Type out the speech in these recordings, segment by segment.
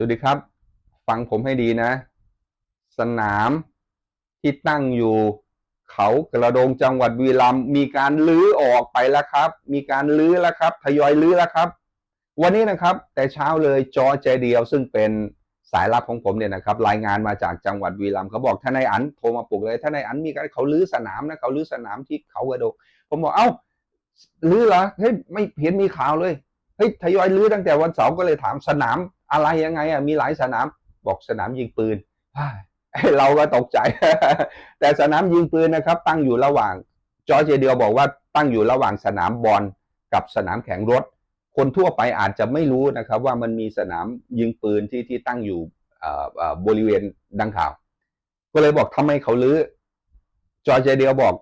สวัสดีครับ ฟังผมให้ดีนะ สนามที่ตั้งอยู่เขากระโดงจังหวัดบุรีรัมมีการลื้อออกไปแล้วครับ มีการลื้อแล้วครับ ทยอยลื้อแล้วครับ วันนี้นะครับ แต่เช้าเลยจอเจเดียว ซึ่งเป็นสายลับของผมเนี่ยนะครับ รายงานมาจากจังหวัดบุรีรัมเขาบอกท่านนายอันโทรมาปลุกเลยท่านนายอันมีการเขาลื้อสนามนะเขาลื้อสนามที่เขากระโดงผมบอกเอ้าลื้อเหรอเฮ้ยไม่เห็นมีข่าวเลยเฮ้ยทยอยลื้อตั้งแต่วันเสาร์ก็เลยถามสนาม อะไรยังไงอะมีหลายสนามบอกสนามยิงปืนเราก็ตกใจ แต่สนามยิงปืนนะครับ ตั้งอยู่ระหว่างจอร์เจเดียวบอกว่าตั้งอยู่ระหว่างสนามบอลกับสนามแข่งรถ คนทั่วไปอาจจะไม่รู้นะครับ ว่ามันมีสนามยิงปืนที่ที่ตั้งอยู่บริเวณดังกล่าว ก็เลยบอกทำไมเขาลื้อจอร์เจเดียวบอก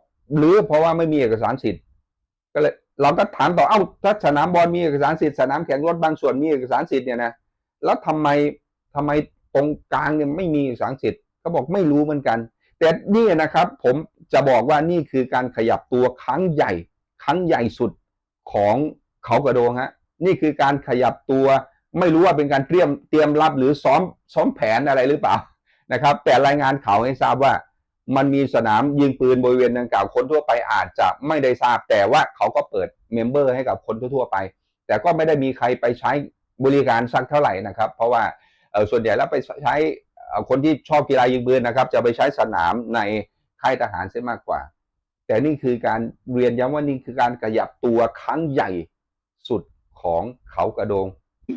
ลื้อเพราะว่าไม่มีเอกสารสิทธิ์ ก็เลยเราก็ถามต่อเอ้าถ้าสนามบอลมีเอกสารสิทธิ์สนามแข่งรถบางส่วนมีเอกสารสิทธิ์เนี่ยนะ แล้วทำไมทำไมตรงกลางเนี่ยไม่มีสารสิทธิ์เขาบอกไม่รู้เหมือนกัน แต่นี่นะครับผมจะบอกว่านี่คือการขยับตัวครั้งใหญ่ ครั้งใหญ่สุดของเขากระโดงฮะนี่คือการขยับตัวไม่รู้ว่าเป็นการเตรียมเตรียมรับหรือซ้อมซ้อมแผนอะไรหรือเปล่านะครับ แต่รายงานข่าวให้ทราบว่ามันมีสนามยิงปืนบริเวณดังกล่าวคนทั่วไปอาจจะไม่ได้ทราบ แต่ว่าเขาก็เปิดเมมเบอร์ให้กับคนทั่วไป แต่ก็ไม่ได้มีใครไปใช้ บริการสักเท่าไหร่นะครับ เพราะว่าส่วนใหญ่แล้วไปใช้คนที่ชอบกีฬายิงปืนนะครับ จะไปใช้สนามในค่ายทหารเสียมากกว่า แต่นี่คือการเรียนย้ำว่านี่คือการขยับตัวครั้งใหญ่สุดของเขากระโดง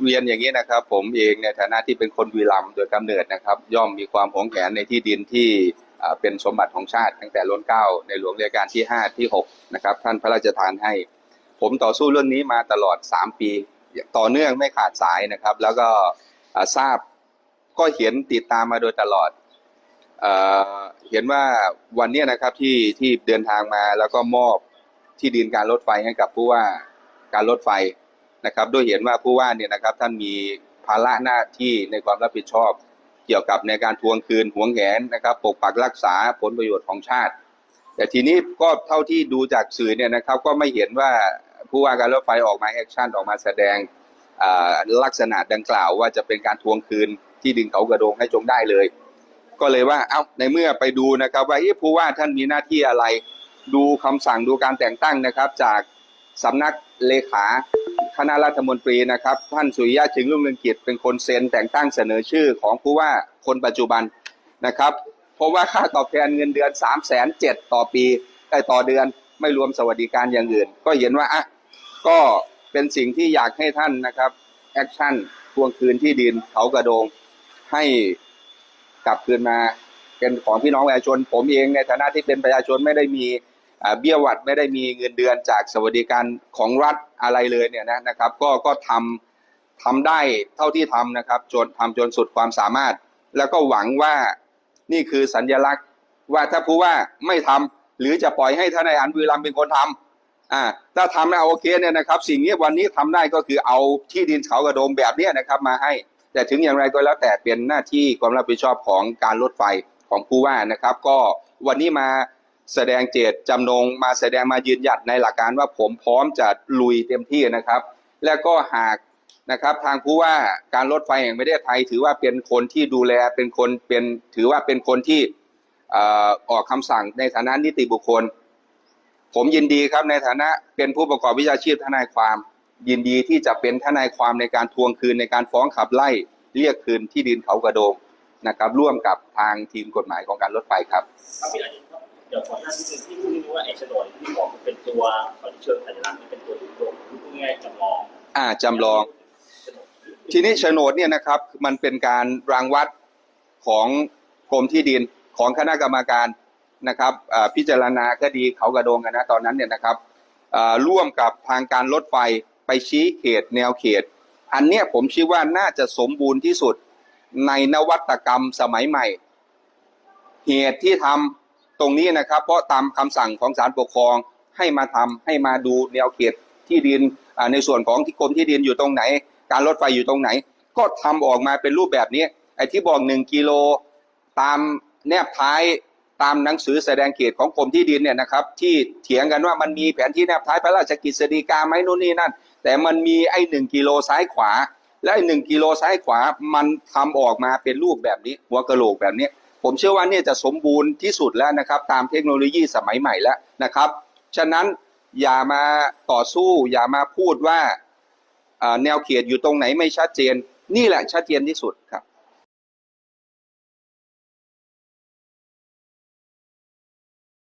เรียนอย่างนี้นะครับ ผมเองในฐานะที่เป็นคนวีรัมโดยกำเนิดนะครับ ย่อมมีความหวงแหนในที่ดินที่เป็นสมบัติของชาติ ตั้งแต่ล้นเก้าในหลวงรัชกาลที่ 5 ที่ 6 นะครับ ท่านพระราชทานให้ ผมต่อสู้เรื่องนี้มาตลอด 3 ปี ต่อเนื่องไม่ขาดสายนะครับ แล้วก็ทราบก็เห็นติดตามมาโดยตลอดเอเห็นว่าวันนี้นะครับที่ที่เดินทางมาแล้วก็มอบที่ดินการรถไฟให้กับผู้ว่าการรถไฟนะครับด้วยเห็นว่าผู้ว่าเนี่ยนะครับท่านมีภาระหน้าที่ในความรับผิดชอบ เกี่ยวกับในการทวงคืนหวงแหนนะครับ ปกปักรักษาผลประโยชน์ของชาติ แต่ทีนี้ก็เท่าที่ดูจากสื่อเนี่ยนะครับ ก็ไม่เห็นว่า ผู้ว่าการรถไฟออกมาแอคชั่นออกมาแสดงลักษณะดังกล่าวว่าจะเป็นการทวงคืนที่ดินเขากระโดงให้จงได้เลย ก็เลยว่าเอ้าในเมื่อไปดูนะครับว่าผู้ว่าท่านมีหน้าที่อะไร ดูคำสั่งดูการแต่งตั้งนะครับ จากสำนักเลขาคณะรัฐมนตรีนะครับ ท่านสุริยะจึงรุ่งเรืองกิจเป็นคนเซ็นแต่งตั้งเสนอชื่อของผู้ว่าคนปัจจุบันนะครับ เพราะว่าค่าตอบแทนเงินเดือน3ามแสนเจ็ดต่อปีได้ต่อเดือนไม่รวมสวัสดิการอย่างอื่น ก็เห็นว่าอะ ก็เป็นสิ่งที่อยากให้ท่านนะครับแอคชั่นทวงคืนที่ดินเขากระโดง ให้กลับคืนมาเป็นของพี่น้องประชาชน ผมเองในฐานะที่เป็นประชาชนไม่ได้มีเบี้ยหวัดไม่ได้มีเงินเดือนจากสวัสดิการของรัฐอะไรเลยเนี่ยนะนะครับ ก็ก็ทำทำได้เท่าที่ทำนะครับจนทำจนสุดความสามารถ แล้วก็หวังว่านี่คือสัญลักษณ์ว่าถ้าผู้ว่าไม่ทำหรือจะปล่อยให้ทนายอันวีรัมเป็นคนทำ อ่าถ้าทำแล้วโอเคเนี่ยนะครับสิ่งนี้วันนี้ทำได้ก็คือเอาที่ดินเขากระโดมแบบเนี้ยนะครับมาให้ แต่ถึงอย่างไรก็แล้วแต่เป็นหน้าที่ความรับผิดชอบของการรถไฟของผู้ว่านะครับ ก็วันนี้มาแสดงเจตจำนงมาแสดงมายืนหยัดในหลักการว่าผมพร้อมจะลุยเต็มที่นะครับ และก็หากนะครับทางผู้ว่าการรถไฟแห่งประเทศไทย ถือว่าเป็นคนที่ดูแลเป็นคนเป็นถือว่าเป็นคนที่ออออกคำสั่งในฐานะนิติบุคคล ผมยินดีครับในฐานะเป็นผู้ประกอบวิชาชีพทนายความ ยินดีที่จะเป็นทนายความในการทวงคืนในการฟ้องขับไล่ เรียกคืนที่ดินเขากระโดงนะครับ ร่วมกับทางทีมกฎหมายของการรถไฟครับครับพี่อาทิตย์ครับเดี๋ยวขอท่านที่ที่พูดนิดนึงว่าไอ้โฉนดที่บอกเป็นตัวขอเชิงสัญลักษณ์นี่เป็นตัวตัวคือพูดง่ายๆจำลองอ่าจำลอง ทีนี้โฉนดเนี่ยนะครับมันเป็นการรางวัดของกรมที่ดินของคณะกรรมการ นะครับพิจารณาคดีเขากระโดงกันนะตอนนั้นเนี่ยนะครับร่วมกับทางการรถไฟไปชี้เขตแนวเขต อันเนี้ยผมคิดว่าน่าจะสมบูรณ์ที่สุดในนวัตกรรมสมัยใหม่ เหตุที่ทำตรงนี้นะครับ เพราะตามคำสั่งของศาลปกครองให้มาทำให้มาดูแนวเขตที่ดินในส่วนของที่กรมที่ดินอยู่ตรงไหน การรถไฟอยู่ตรงไหน ก็ทำออกมาเป็นรูปแบบนี้ไอ้ที่บอกหนึ่งกิโลตามแนบท้าย ตามหนังสือแสดงเขตของกรมที่ดินเนี่ยนะครับที่เถียงกันว่ามันมีแผนที่แนบท้ายพระราชกฤษฎีกาไหมนู่นนี่นั่น แต่มันมีไอ้หนึ่งกิโลซ้ายขวา และไอ้หนึ่งกิโลซ้ายขวามันทำออกมาเป็นรูปแบบนี้ หัวกะโหลกแบบนี้ ผมเชื่อว่าเนี่ยจะสมบูรณ์ที่สุดแล้วนะครับตามเทคโนโลยีสมัยใหม่แล้วนะครับฉะนั้นอย่ามาต่อสู้อย่ามาพูดว่าอ่าแนวเขตอยู่ตรงไหนไม่ชัดเจน นี่แหละชัดเจนที่สุดครับ